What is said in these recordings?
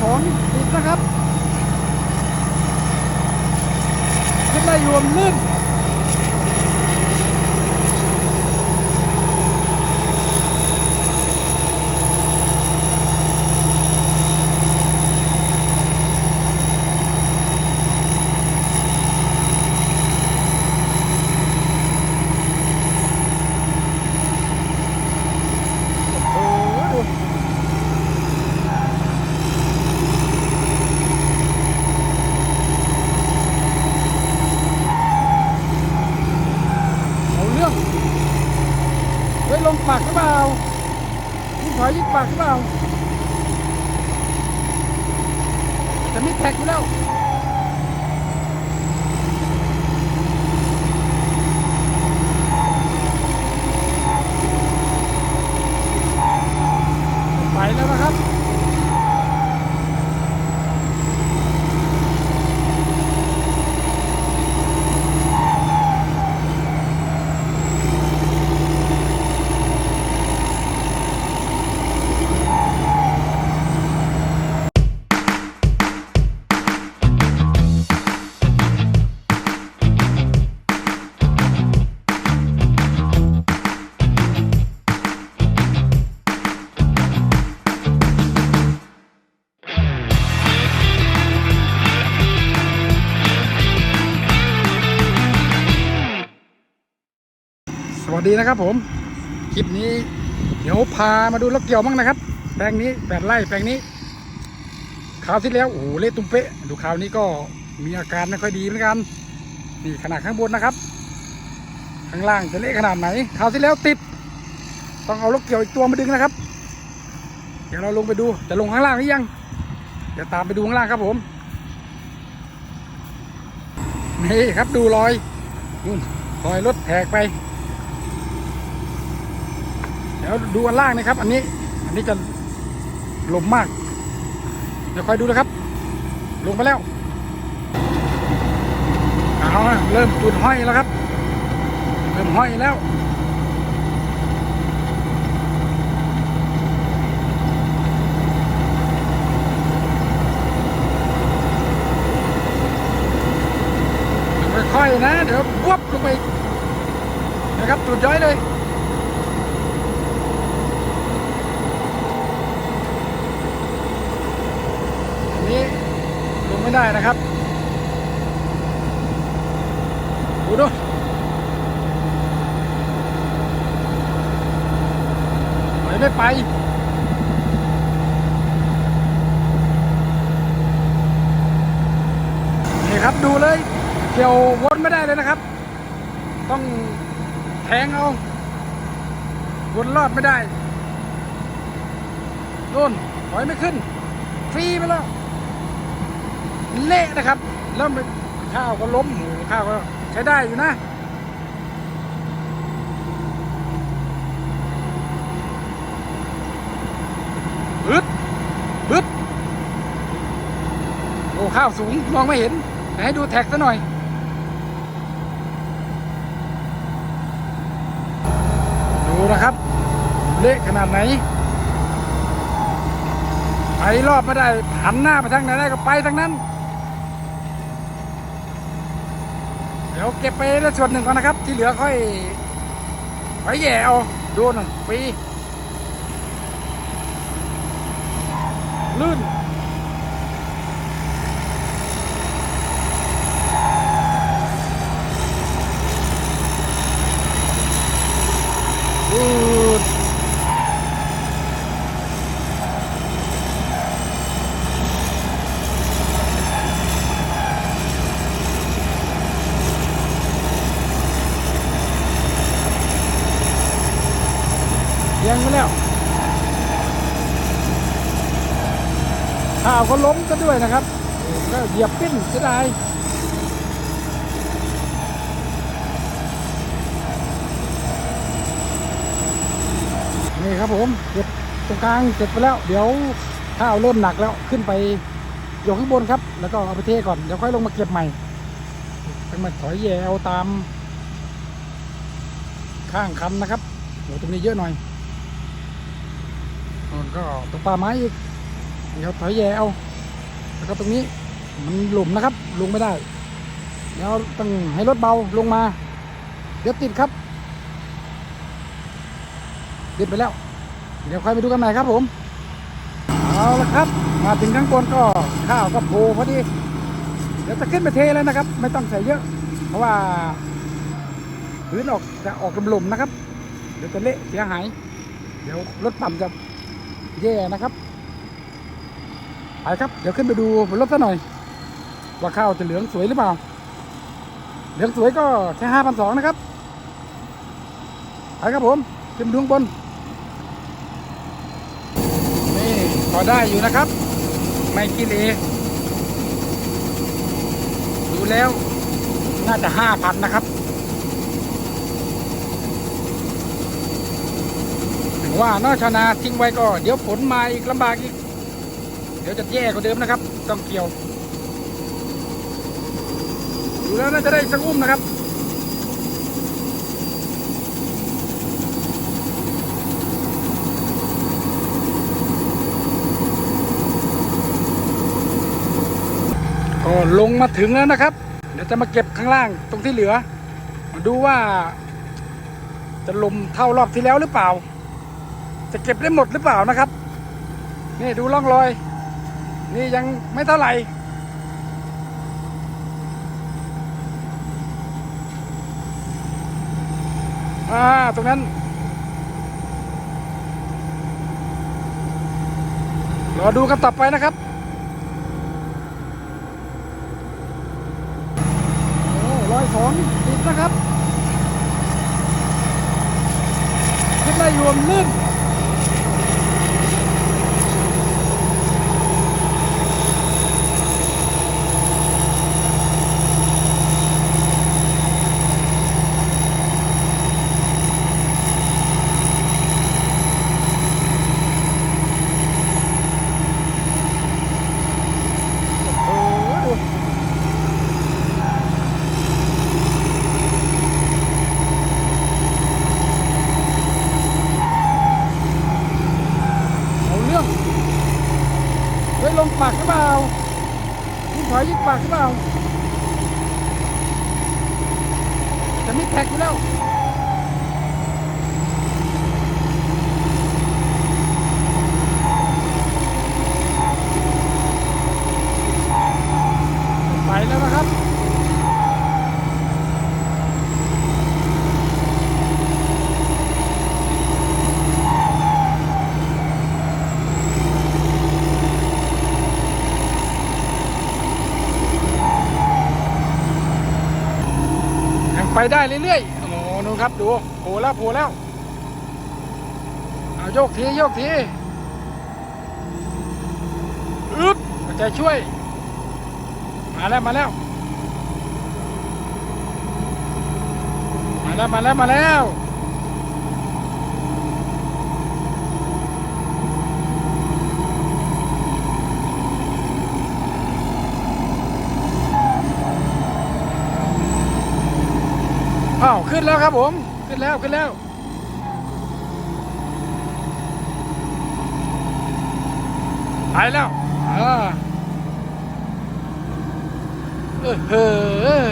ของติดนะครับขึ้นได้รวมลื่น ดีนะครับผม คลิปนี้ เดี๋ยวพามาดูรถเกี่ยวมั่งนะครับ แปลงนี้แปดไร่แปลงนี้คราวที่แล้วโอ้โหเละตุ้มเป๊ะ ดูคราวนี้ก็มีอาการไม่ค่อยดีเหมือนกันนี่ขนาดข้างบนนะครับ ข้างล่างจะเละขนาดไหนคราวที่แล้วติด ต้องเอารถเกี่ยวอีกตัวมาดึงนะครับ เดี๋ยวเราลงไปดูจะลงข้างล่างหรือยัง เดี๋ยวตามไปดูข้างล่างครับผมนี่ครับดูรอยนู่นรอยรถแหกไป ดี๋ยวดูอันล่างนะครับ อันนี้ อันนี้จะลมมาก เดี๋ยวคอยดูนะครับ ลงไปแล้วเอาเริ่มจุดห้อยแล้วครับ เริ่มห้อยแล้วค่อยๆนะ เดี๋ยวบวบลงไปนะครับจุดย้อยเลย อันนี้ลง ไม่ได้นะครับดูดูไปไม่ไปนี่ครับดูเลยเกี่ยววนไม่ได้เลยนะครับ ต้องแทงเอาวนรอดไม่ได้นู่นถอยไม่ขึ้น ฟรีไปแล้ว เละนะครับแล้วมันข้าวก็ล้มหมูข้าวก็ใช้ได้อยู่นะบึ๊ดบึ๊ดโอ้ข้าวสูงมองไม่เห็นให้ดูแท็กซะหน่อยดูนะครับ เละขนาดไหนไปรอบไม่ได้หันหน้าไปทางไหนได้ก็ไปทางนั้น เดี๋ ยวเก็บไปแล้วส่วนหนึ่งก่อนนะครับ ที่เหลือค่อยไปแย่เอาดูหน่อยฟรีลื่น ลื่น เลี้ ยังไปแล้ว ข้าวก็ล้มก็ด้วยนะครับ ก็เหยียบปิ้นเสียดายนี่ครับผมเก็บตรงกลางเสร็จไปแล้ว เดี๋ยวข้าวเริ่มหนักแล้วขึ้นไปอยู่ข้างบนครับ แล้วก็เอาไปเทก่อนเดี๋ยวค่อยลงมาเก็บใหม่ต้องมาถอยแยวตามข้างคันนะครับโหตรงนี้เยอะหน่อย นนก็ตรงป่าไม้อีกเดี๋ยวถอยแย่เอาแล้วก็ตรงนี้มันหลุมนะครับ ลงไม่ได้แล้วต้องให้รถเบาลงมา เดี๋ยวติดครับติดไปแล้ว เดี๋ยวค่อยไปดูกันใหม่ครับผมเอาละครับ มาถึงข้างบนก็ข้าวก็โผล่พอดี เดี๋ยวจะขึ้นไปเทเลยนะครับ ไม่ต้องใส่เยอะ เพราะว่าพื้นออกจะออกลมๆนะครับ เดี๋ยวจะเละเสียหาย เดี๋ยวรถปั่มจะ แย่นะครับไปครับ เดี๋ยวขึ้นไปดูบนรถซะหน่อย ว่าข้าวจะเหลืองสวยหรือเปล่า เหลืองสวยก็แค่ห้าพันสองนะครับไปครับผมขึ้นดูข้างบน นี่พอได้อยู่นะครับ ไม่กิเลดูแล้วน่าจะห้าพันนะครับ ถึง ว่านอชนาทิ้งไว้ก็เดี๋ยวฝนมาอีกลำบากอีก เดี๋ยวจะแย่กว่าเดิมนะครับ ต้องเกี่ยวดูแล้วน่าจะได้สักอุ้มนะครับก็ลงมาถึงแล้วนะครับ เดี๋ยวจะมาเก็บข้างล่างตรงที่เหลือ มาดูว่าจะลมเท่ารอบที่แล้วหรือเปล่า จะเก็บได้หมดหรือเปล่านะครับ นี่ดูร่องรอย นี่ยังไม่เท่าไหร่อ่าตรงนั้นรอดูกันต่อไปนะครับโอ้ร้อยสองติดนะครับขึ้นได้ยวมลื่น โอ้โหเอาเรื่องเฮ้ยลงปากหรือเปล่ายิ่งถอยยิ่งปากหรือเปล่า จะไม่แท็กอยู่แล้ว ไปแล้วนะครับ ยัง ไปได้เรื่อยๆ โอ้โหนู่นครับดูโผล่แล้วโผล่แล้วเอาโยกทีโยกทีอึ๊บเอาใจช่วย มาแล้วมาแล้ว มาแล้วมาแล้วมาแล้ว อ้าวขึ้นแล้วครับผม ขึ้นแล้วขึ้นแล้วไปแล้วอาเออเออ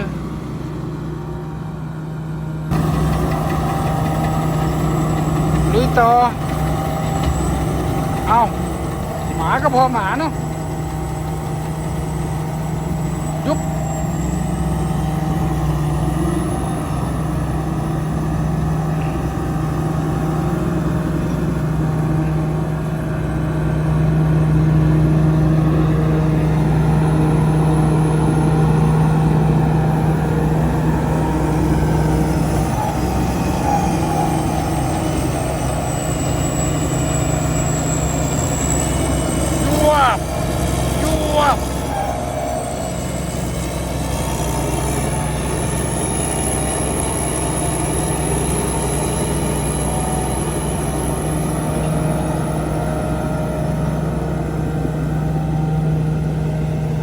ลุยต่อ เอาหมาก็พอหมาเนาะยุบยวบยวบ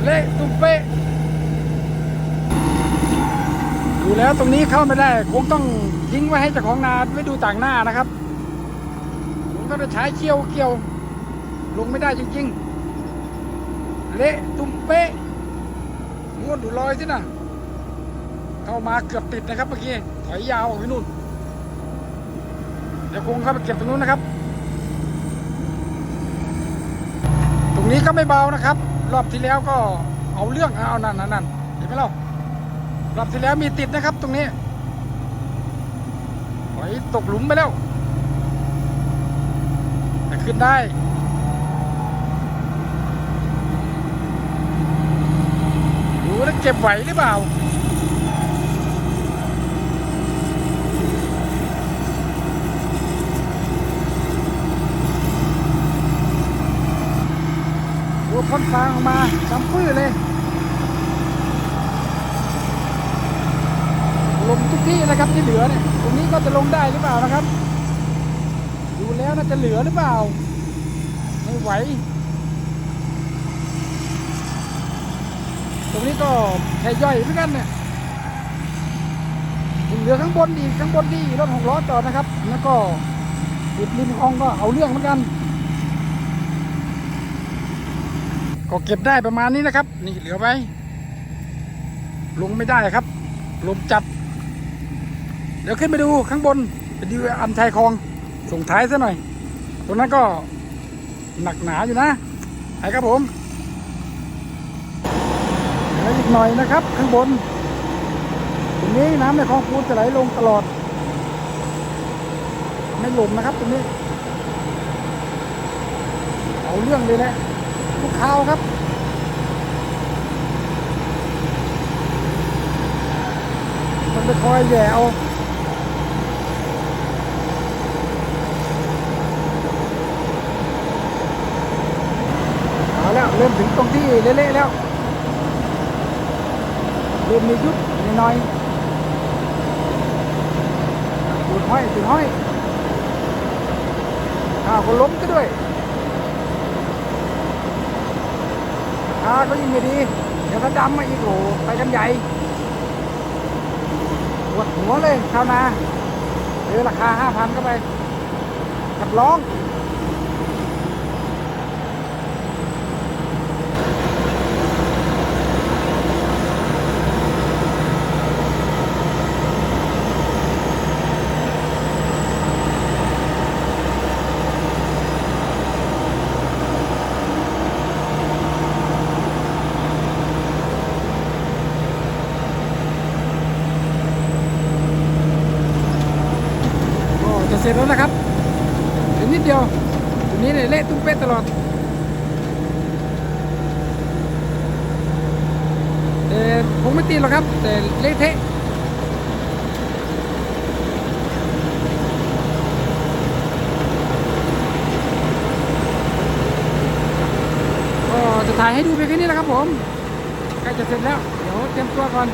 เละตุ้มเป๊ะ ดูแล้วตรง นี้เข้าไม่ได้คงต้องทิ้งไว้ให้เจ้าของนาไว้ดูต่างหน้านะครับคงต้องใช้เกี่ยวเกี่ยว ลงไม่ได้จริงเละตุ้มเป๊ะงวดดูรอยสินะเข้ามาเกือบติดนะครับเมื่อกี้ถอยยาวออกไปนู่น เดี๋ยวคงเข้าไปเก็บตรงนู้นนะครับ ตรงนี้ก็ไม่เบานะครับ รอบที่แล้วก็เอาเรื่องเอานั่นนั่นนั่นเห็นไหมเล่า รอบที่แล้วมีติดนะครับตรงนี้ถอยตกหลุมไปแล้ว แต่ขึ้นได้ดูแล้วเก็บไหวหรือเปล่าดูพ้นฟางออกมาดำปื้อเลย ลง ทุกที่นะครับที่เหลือเนี่ยตรงนี้ก็จะลงได้หรือเปล่านะครับ ดูแล้วน่าจะเหลือหรือเปล่า ไม่ไหว ตรงนี้ก็แค่ย่อยเหมือนกันเนี่ยเหลือข้างบนดีกข้างบนดีรถหกล้อจอดนะครับ แล้วก็ติดริมคลองก็เอาเรื่องเหมือนกัน ก็เก็บได้ประมาณนี้นะครับ นี่เหลือไว้ลงไม่ได้ครับ ลมจัด เดี๋ยวขึ้นไปดูข้างบนไปดูอันชายคลองส่งท้ายซะหน่อย ตรงนั้นก็หนักหนาอยู่นะไปครับผมแล้วอีกหน่อยนะครับ ข้างบนตรงนี้น้ำในคลองปูนจะไหลลงตลอด ไม่หล่มนะครับตรงนี้เอาเรื่องเลยแหละลูกค้าครับมันไปคอยแย่เอา เริ่มถึงตรงที่เละๆแล้วเริ่มมียุบหน่อยๆจุดห้อยจุดห้อยอ้าวก็ล้มก็ด้วยอาก็ยิ่งไม่ดี เดี๋ยวก็ดำมาอีกโหไปกันใหญ่ปวดหัวเลยชาวนาเออราคาห้าพันก็ไปขับร้อง เสร็จแล้วนะครับเดี๋ยวนิดเดียวตรงนี้เนี่ยเละตุ้มเป๊ะตลอดแต่คงไม่ตีหรอกครับ แต่เละเทะก็จะถ่ายให้ดูเพียงแค่นี้แหละครับผมใกล้จะเสร็จแล้ว เดี๋ยวเตรียมตัวก่อน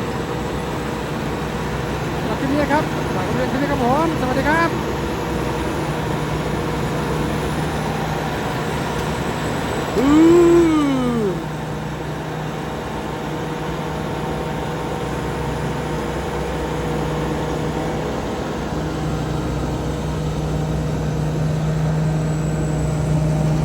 สำหรับที่นี้ครับฝากเรียนที่นี้ครับผม สวัสดีครับ Uh!